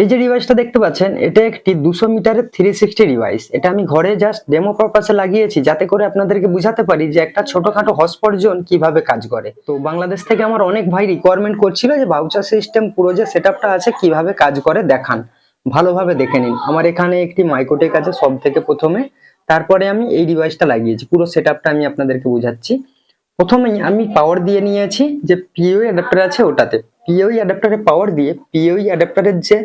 এই যে ডিভাইসটা দেখতে পাচ্ছেন, এটা একটি দুশো মিটারের থ্রি সিক্সটি ডিভাইস এটা আমি ঘরে জাস্ট ডেমো পারপাসে লাগিয়েছি, যাতে করে আপনাদেরকে বুঝাতে পারি যে একটা ছোটখাটো হটস্পট জোন কীভাবে কাজ করে। তো বাংলাদেশ থেকে আমার অনেক ভাই রিকোয়ারমেন্ট করছিল যে ভাউচার সিস্টেম পুরো যে সেটআপটা আছে, কীভাবে কাজ করে দেখান। ভালোভাবে দেখে নিন। আমার এখানে একটি মাইক্রোটেক আছে সব থেকে প্রথমে। তারপরে আমি এই ডিভাইসটা লাগিয়েছি। পুরো সেটআপটা আমি আপনাদেরকে বুঝাচ্ছি। প্রথমেই আমি পাওয়ার দিয়ে নিয়েছি যে পিওই অ্যাডাপ্টার আছে ওটাতে। পিওই অ্যাডাপ্টারে পাওয়ার দিয়ে পিওই অ্যাডাপ্টারের যে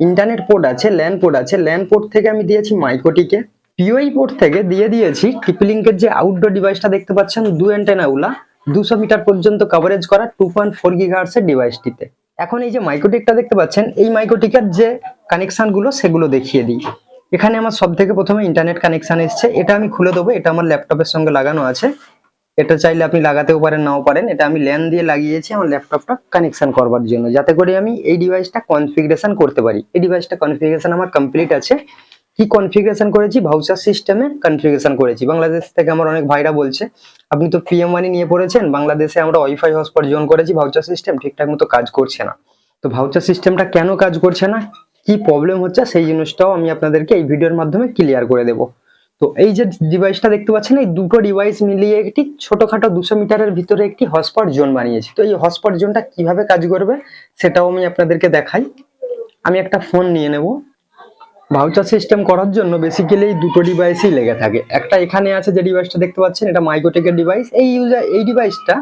ইন্টারনেট পোর্ট আছে, ল্যান পোর্ট আছে। ল্যান পোর্ট থেকে আমি দিয়েছি মাইক্রোটিকে। পিওই পোর্ট থেকে দিয়ে দিয়েছি টিপলিঙ্কের যে আউটডোর ডিভাইসটা দেখতে পাচ্ছেন, দু অ্যান্টেনাগুলা দুশো মিটার পর্যন্ত কভারেজ করা টু পয়েন্ট ফোর গিগাহার্সের ডিভাইসটিতে এখন এই যে মাইক্রোটিকটা দেখতে পাচ্ছেন, এই মাইকোটিকের যে কানেকশনগুলো সেগুলো দেখিয়ে দিই। এখানে আমার সব থেকে প্রথমে ইন্টারনেট কানেকশন এসছে। এটা আমি খুলে দেবো, এটা আমার ল্যাপটপের সঙ্গে লাগানো আছে। এটা চাইলে আপনি লাগাতেও পারেন, নাও পারেন। এটা আমি ল্যান দিয়ে লাগিয়েছি আমার ল্যাপটপটা কানেকশন করবার জন্য। যাতে করে আমি এই ডিভাইসটা কনফিগারেশন করতে পারি। এই ডিভাইসটা কনফিগারেশন আমার কমপ্লিট আছে। কি কনফিগারেশন করেছি? ভাউচার সিস্টেমে কনফিগারেশন করেছি। বাংলাদেশ থেকে আমার অনেক ভাইরা বলছে, আপনি তো পিএম মানি নিয়ে পড়েছেন? বাংলাদেশে আমরা ওয়াইফাই হটস্পট জোন করেছি ভাউচার সিস্টেম ঠিকঠাক মতো কাজ করছে না। তো ভাউচার সিস্টেমটা কেন কাজ করছে না? কি প্রবলেম হচ্ছে? সেই জিনিসটাও আমি আপনাদেরকে এই ভিডিওর মাধ্যমে ক্লিয়ার করে দেবো। তো এই যে ডিভাইসটা দেখতে পাচ্ছেন, এই দুটো ডিভাইস মিলিয়ে একটি ছোটখাটো দুশো মিটারের ভিতরে একটি হটস্পট জোন বানিয়েছি। তো এই হটস্পট জোনটা কীভাবে কাজ করবে, সেটাও আমি আপনাদেরকে দেখাই। আমি একটা ফোন নিয়ে নেব। ভাউচার সিস্টেম করার জন্য বেসিক্যালি এই দুটো ডিভাইসই লেগে থাকে। একটা এখানে আছে যে ডিভাইসটা দেখতে পাচ্ছেন, এটা মাইকোটেকের ডিভাইস এই ইউজার এই ডিভাইসটা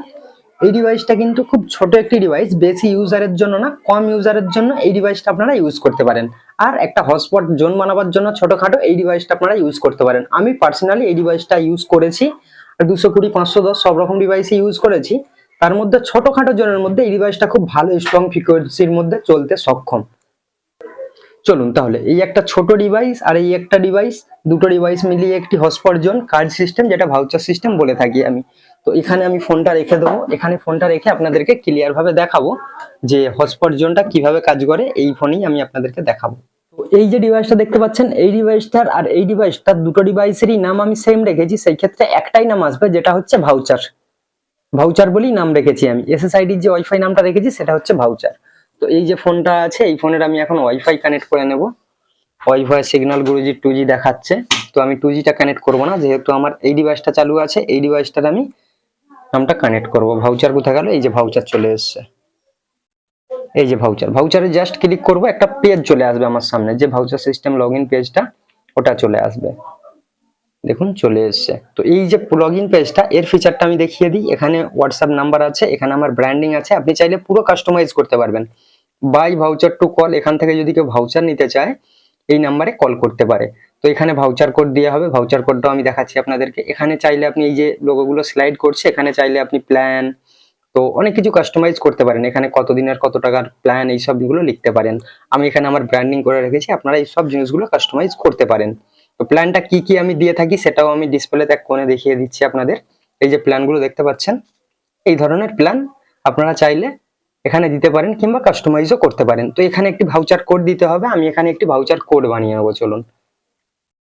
এই ডিভাইসটা কিন্তু খুব ছোট একটি ডিভাইস বেশি ইউজারের জন্য না, কম ইউজারের জন্য এই ডিভাইসটা আপনারা ইউজ করতে পারেন। আর একটা হটস্পট জোন বানাবার জন্য ছোটখাটো এই ডিভাইসটা আপনারা ইউজ করতে পারেন। আমি পার্সোনালি এই ডিভাইসটা ইউজ করেছি, দুশো কুড়ি, পাঁচশো দশ, সব রকম ডিভাইসই ইউজ করেছি। তার মধ্যে ছোটখাটো জোনের মধ্যে এই ডিভাইসটা খুব ভালো স্ট্রং ফ্রিকোয়েন্সির মধ্যে চলতে সক্ষম। চলুন তাহলে, এই একটা ছোট ডিভাইস আর এই একটা ডিভাইস দুটো ডিভাইস মিলিয়ে একটি হটস্পট জোন কার্ড সিস্টেম যেটা ভাউচার সিস্টেম বলে থাকি আমি। তো এখানে আমি ফোনটা রেখে দেবো। এখানে ফোনটা রেখে আপনাদেরকে ক্লিয়ারভাবে দেখাবো যে হটস্পট জোনটা কীভাবে কাজ করে, এই ফোনেই আমি আপনাদেরকে দেখাবো। তো এই যে ডিভাইসটা দেখতে পাচ্ছেন, এই ডিভাইসটার আর এই ডিভাইসটার দুটো ডিভাইসেরই নাম আমি সেম রেখেছি, সেই ক্ষেত্রে একটাই নাম আসবে, যেটা হচ্ছে ভাউচার ভাউচার বলেই নাম রেখেছি আমি। এসএসআইডির যে ওয়াইফাই নামটা রেখেছি, সেটা হচ্ছে ভাউচার তো এই যে ফোনটা আছে, এই ফোনের আমি এখন ওয়াইফাই কানেক্ট করে নেব। ওয়াইফাই সিগন্যাল গুরুজি টু জি দেখাচ্ছে। তো আমি টু জিটা কানেক্ট করব না, যেহেতু আমার এই ডিভাইসটা চালু আছে, এই ডিভাইসটার আমি নামটা কানেক্ট করব। ভাউচার কোথায় গেল? এই যে ভাউচার চলে এসছে। এই যে ভাউচার ভাউচারে জাস্ট ক্লিক করব, একটা পেজ চলে আসবে আমার সামনে। যে ভাউচার সিস্টেম লগ ইন পেজটা ওটা চলে আসবে। দেখুন, চলে এসছে। তো এই যে লগ ইন পেজটা এর ফিচারটা আমি দেখিয়ে দিই। এখানে হোয়াটসঅ্যাপ নাম্বার আছে, এখানে আমার ব্র্যান্ডিং আছে। আপনি চাইলে পুরো কাস্টমাইজ করতে পারবেন। বাই ভাউচার টু কল এখান থেকে যদি কেউ ভাউচার নিতে চায়, এই নাম্বারে কল করতে পারে। তো এখানে ভাউচার কোড দেওয়া হবে। ভাউচার কোডটাও আমি দেখাচ্ছি আপনাদেরকে। এখানে চাইলে আপনি এই যে লোগোগুলো স্লাইড করছে, এখানে চাইলে আপনি প্ল্যান তো অনেক কিছু কাস্টমাইজ করতে পারেন। এখানে কত দিনের কত টাকার প্ল্যান এই সবগুলো লিখতে পারেন। আমি এখানে আমার ব্র্যান্ডিং করে রেখেছি। আপনারা এই সব জিনিসগুলো কাস্টমাইজ করতে পারেন। তো প্ল্যানটা কি কি আমি দিয়ে থাকি সেটাও আমি ডিসপ্লেতে এক কোণে দেখিয়ে দিচ্ছি আপনাদের। এই যে প্ল্যানগুলো দেখতে পাচ্ছেন, এই ধরনের প্ল্যান আপনারা চাইলে এখানে দিতে পারেন কিংবা কাস্টমাইজও করতে পারেন। তো এখানে একটি ভাউচার কোড দিতে হবে, আমি এখানে একটি ভাউচার কোড বানিয়ে নেব, চলুন।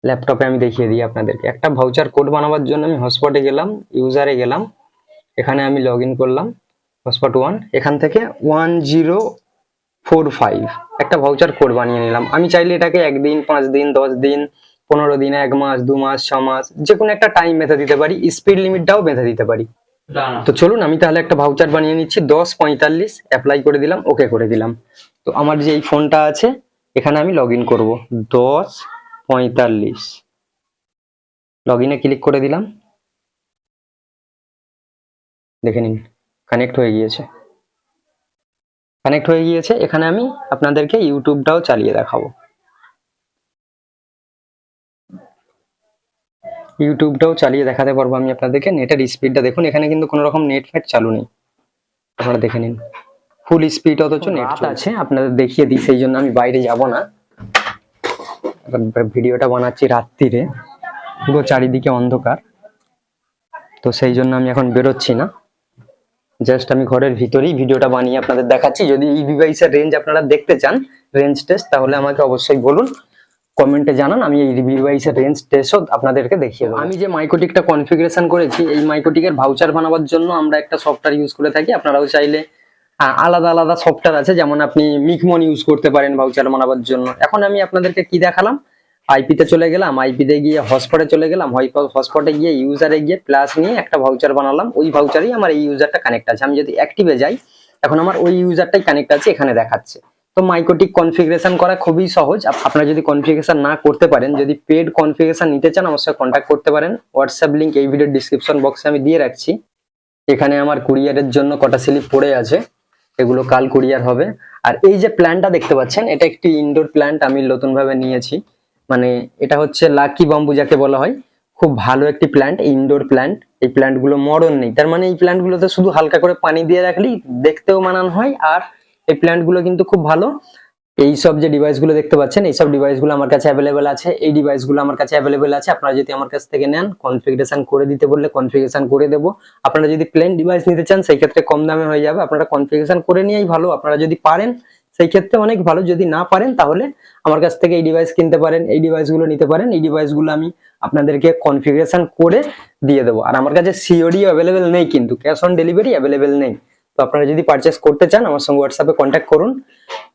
ল্যাপটপে আমি দেখিয়ে দিই আপনাদেরকে। একটা ভাউচার কোড বানাবার জন্য আমি হটস্পটে গেলাম ইউজারে গেলাম, এখানে আমি লগ করলাম হটস্পট ওয়ান এখান থেকে ওয়ান জিরো ফোর ফাইভ একটা ভাউচার কোড বানিয়ে নিলাম। আমি চাইলে এটাকে একদিন, পাঁচ দিন, দশ দিন পনেরো দিন এক মাস দু মাস ছ মাস যে কোনো একটা টাইম বেঁধে দিতে পারি স্পিড লিমিটটাও বেঁধে দিতে পারি। তো চলুন আমি তাহলে একটা ভাউচার বানিয়ে নিচ্ছি দশ পঁয়তাল্লিশ অ্যাপ্লাই করে দিলাম ওকে করে দিলাম। তো আমার যে এই ফোনটা আছে এখানে আমি লগ ইন করব। দশ পঁয়তাল্লিশ। লগ ইনে ক্লিক করে দিলাম। দেখে নিন কানেক্ট হয়ে গিয়েছে। কানেক্ট হয়ে গিয়েছে এখানে আমি আপনাদেরকে ইউটিউবটাও চালিয়ে দেখাবো। ইউটিউবটাও চালিয়ে দেখাতে পারব আমি আপনাদেরকে। নেটের স্পিডটা দেখুন এখানে কিন্তু কোনো রকম নেট ফ্যাট চালু নেই। আপনারা দেখে নিন। ফুল স্পিড অথচ নেট আছে আপনাদের দেখিয়ে দিই সেই জন্য আমি বাইরে যাব না। ভিডিওটা বানাচ্ছি রাত্রিরে। পুরো চারিদিকে অন্ধকার। তো সেই জন্য আমি এখন বেরোচ্ছি না। জাস্ট আমি ঘরের ভিতরেই ভিডিওটা বানিয়ে আপনাদের দেখাচ্ছি। যদি এই ডিভাইসের রেঞ্জ আপনারা দেখতে চান রেঞ্জ টেস্ট তাহলে আমাকে অবশ্যই বলুন। কমেন্টে জানান, আমি এই ডিভাইসের রেঞ্জ টেস্টও আপনাদেরকে দেখিয়ে দেবো। আমি যে মাইকোটিকটা কনফিগারেশন করেছি, এই মাইকোটিকের ভাউচার বানাবার জন্য আমরা একটা সফটওয়্যার ইউজ করে থাকি। আপনারাও চাইলে আলাদা আলাদা সফটওয়্যার আছে, যেমন আপনি মিকমন ইউজ করতে পারেন ভাউচার বানাবার জন্য। এখন আমি আপনাদেরকে কি দেখালাম? আইপিতে চলে গেলাম আইপিতে গিয়ে হটস্পটে চলে গেলাম হটস্পটে গিয়ে ইউজারে গিয়ে প্লাস নিয়ে একটা ভাউচার বানালাম। ওই ভাউচারেই আমার এই ইউজারটা কানেক্ট আছে। আমি যদি অ্যাক্টিভে যাই, এখন আমার ওই ইউজারটাই কানেক্ট আছে, এখানে দেখাচ্ছে। তো মাইকোটিক কনফিগারেশন করা খুবই সহজ। আপ- আপনারা যদি কনফিগারেশন না করতে পারেন, যদি পেড কনফিগারেশন নিতে চান আমার সাথে কন্ট্যাক্ট করতে পারেন। হোয়াটসঅ্যাপ লিংক এই ভিডিও ডিসক্রিপশন বক্সে আমি দিয়ে রাখছি। এখানে আমার কুরিয়ারের জন্য কটা স্লিপ পড়ে আছে। এগুলো কাল কুরিয়ার হবে। আর এই যে প্ল্যানটা দেখতে পাচ্ছেন, এটা একটি ইনডোর প্ল্যান্ট আমি নতুন ভাবে নিয়েছি। মানে এটা হচ্ছে লাকি বাম্বু যাকে বলা হয়। খুব ভালো একটি প্ল্যান্ট ইনডোর প্ল্যান্ট এই প্ল্যান্টগুলো মরণ নেই। তার মানে এই প্ল্যান্ট গুলোতে শুধু হালকা করে পানি দিয়ে রাখলেই দেখতেও মানান হয়, আর এই প্ল্যান্টগুলো কিন্তু খুব ভালো। এই সব যে ডিভাইসগুলো দেখতে পাচ্ছেন, এই সব ডিভাইসগুলো আমার কাছে অ্যাভেলেবেল আছে। এই ডিভাইসগুলো আমার কাছে অ্যাভেলেবেল আছে, আপনারা যদি আমার কাছ থেকে নেন কনফিগারেশন করে দিতে বললে কনফিগারেশন করে দেবো। আপনারা যদি প্লেন ডিভাইস নিতে চান, সেই ক্ষেত্রে কম দামে হয়ে যাবে। আপনারা কনফিগারেশন করে নিয়েই ভালো। আপনারা যদি পারেন, সেই ক্ষেত্রে অনেক ভালো। যদি না পারেন, তাহলে আমার কাছ থেকে এই ডিভাইস কিনতে পারেন, এই ডিভাইসগুলো নিতে পারেন। এই ডিভাইসগুলো আমি আপনাদেরকে কনফিগারেশন করে দিয়ে দেবো। আর আমার কাছে সিওডি অ্যাভেলেবেল নেই কিন্তু ক্যাশ অন ডেলিভারি অ্যাভেলেবেল নেই। তো আপনারা যদি পারচেস করতে চান, আমার সঙ্গে হোয়াটসঅ্যাপে কন্ট্যাক্ট করুন।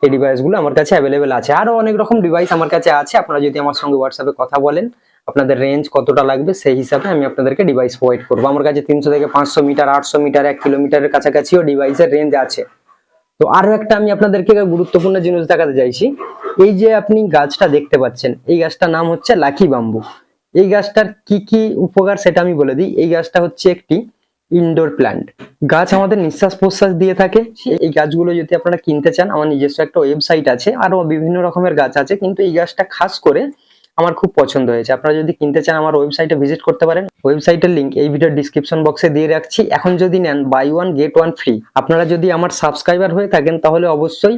এই ডিভাইসগুলো আমার কাছে অ্যাভেলেবেল আছে। আরও অনেক রকম ডিভাইস আমার কাছে আছে। আপনারা যদি আমার সঙ্গে হোয়াটসঅ্যাপে কথা বলেন, আপনাদের রেঞ্জ কতটা লাগবে, সেই হিসাবে আমি আপনাদেরকে ডিভাইস প্রোভাইড করব। আমার কাছে তিনশো থেকে পাঁচশো মিটার, আটশো মিটার, এক কিলোমিটারের কাছাকাছিও ডিভাইসের রেঞ্জ আছে। তো আরও একটা আমি আপনাদেরকে গুরুত্বপূর্ণ জিনিস দেখাতে চাইছি। এই যে আপনি গাছটা দেখতে পাচ্ছেন, এই গাছটার নাম হচ্ছে লাকি বাম্বু। এই গাছটার কি কি উপকার সেটা আমি বলে দিই। এই গাছটা হচ্ছে একটি ইনডোর প্ল্যান্ট গাছ আমাদের নিঃশ্বাস প্রশ্বাস দিয়ে থাকে। এই গাছগুলো যদি আপনারা কিনতে চান আমার নিজস্ব একটা ওয়েবসাইট আছে আরও বিভিন্ন রকমের গাছ আছে কিন্তু এই গাছটা খাস করে আমার খুব পছন্দ হয়েছে। আপনারা যদি কিনতে চান আমার ওয়েবসাইটে ভিজিট করতে পারেন। ওয়েবসাইটের লিংক এই ভিডিও ডিসক্রিপশন বক্সে দিয়ে রাখছি। এখন যদি নেন buy one get one free আপনারা যদি আমার সাবস্ক্রাইবার হয়ে থাকেন তাহলে অবশ্যই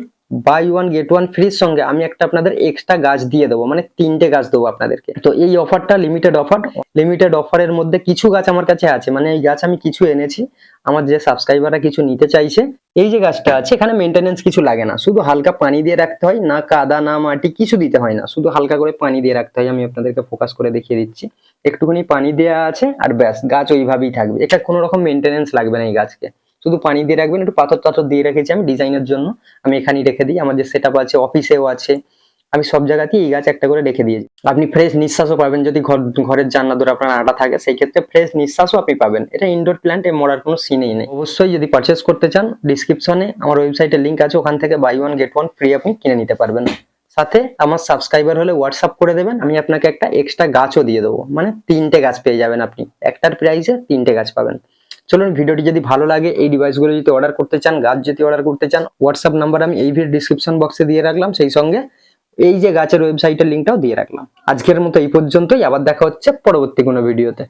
বাই ওয়ান গেট ওয়ান ফ্রির সঙ্গে আমি একটা আপনাদের এক্সট্রা গাছ দিয়ে দেবো মানে তিনটে গাছ দেবো আপনাদেরকে। তো এই অফারটা লিমিটেড অফার লিমিটেড অফারের মধ্যে কিছু গাছ আমার কাছে আছে মানে এই গাছ আমি কিছু এনেছি, আমার যে সাবস্ক্রাইবাররা কিছু নিতে চাইছে, এই যে গাছটা আছে, এখানে মেনটেনেন্স কিছু লাগে না, শুধু হালকা পানি দিয়ে রাখতে হয়, না কাদা, না মাটি, কিছু দিতে হয় না, শুধু হালকা করে পানি দিয়ে রাখতে হয়, আমি আপনাদেরকে ফোকাস করে দেখিয়ে দিচ্ছি। একটুখানি পানি দেওয়া আছে, আর ব্যাস, গাছ ওইভাবেই থাকবে, এটা কোনো রকম মেনটেনেন্স লাগবে না এই গাছকে। শুধু পানি দিয়ে রাখবেন, একটু পাথর টাথর দিয়ে রেখেছি আমি ডিজাইনের জন্য। আমি এখানেই রেখে দিই, আমার যে সেট আছে অফিসেও আছে। আমি সব জায়গাতেই এই গাছ একটা করে রেখে দিয়েছি। আপনি ফ্রেশ নিঃশ্বাসও পাবেন, যদি ঘর, ঘরের জানলা ধরে আপনার আটা থাকে, সেই ক্ষেত্রে ফ্রেশ নিঃশ্বাসও আপনি পাবেন। এটা ইনডোর প্ল্যান্ট এ মরার কোনো সিনেই নেই। অবশ্যই যদি পারচেস করতে চান ডিসক্রিপশনে আমার ওয়েবসাইটে লিঙ্ক আছে, ওখান থেকে buy one get one free আপনি কিনে নিতে পারবেন। সাথে আমার সাবস্ক্রাইবার হলে হোয়াটসঅ্যাপ করে দেবেন, আমি আপনাকে একটা এক্সট্রা গাছও দিয়ে দেবো। মানে তিনটে গাছ পেয়ে যাবেন আপনি। একটার প্রাইসে তিনটে গাছ পাবেন। চলুন ভিডিওটি যদি ভালো লাগে, এই ডিভাইসগুলো যদি অর্ডার করতে চান, গাছ যদি অর্ডার করতে চান হোয়াটসঅ্যাপ নাম্বার আমি এই ভিডিও ডিসক্রিপশন বক্সে দিয়ে রাখলাম, সেই সঙ্গে এই যে গাছের ওয়েবসাইটের লিঙ্কটাও দিয়ে রাখলাম। আজকের মতো এই পর্যন্তই, আবার দেখা হচ্ছে পরবর্তী কোনো ভিডিওতে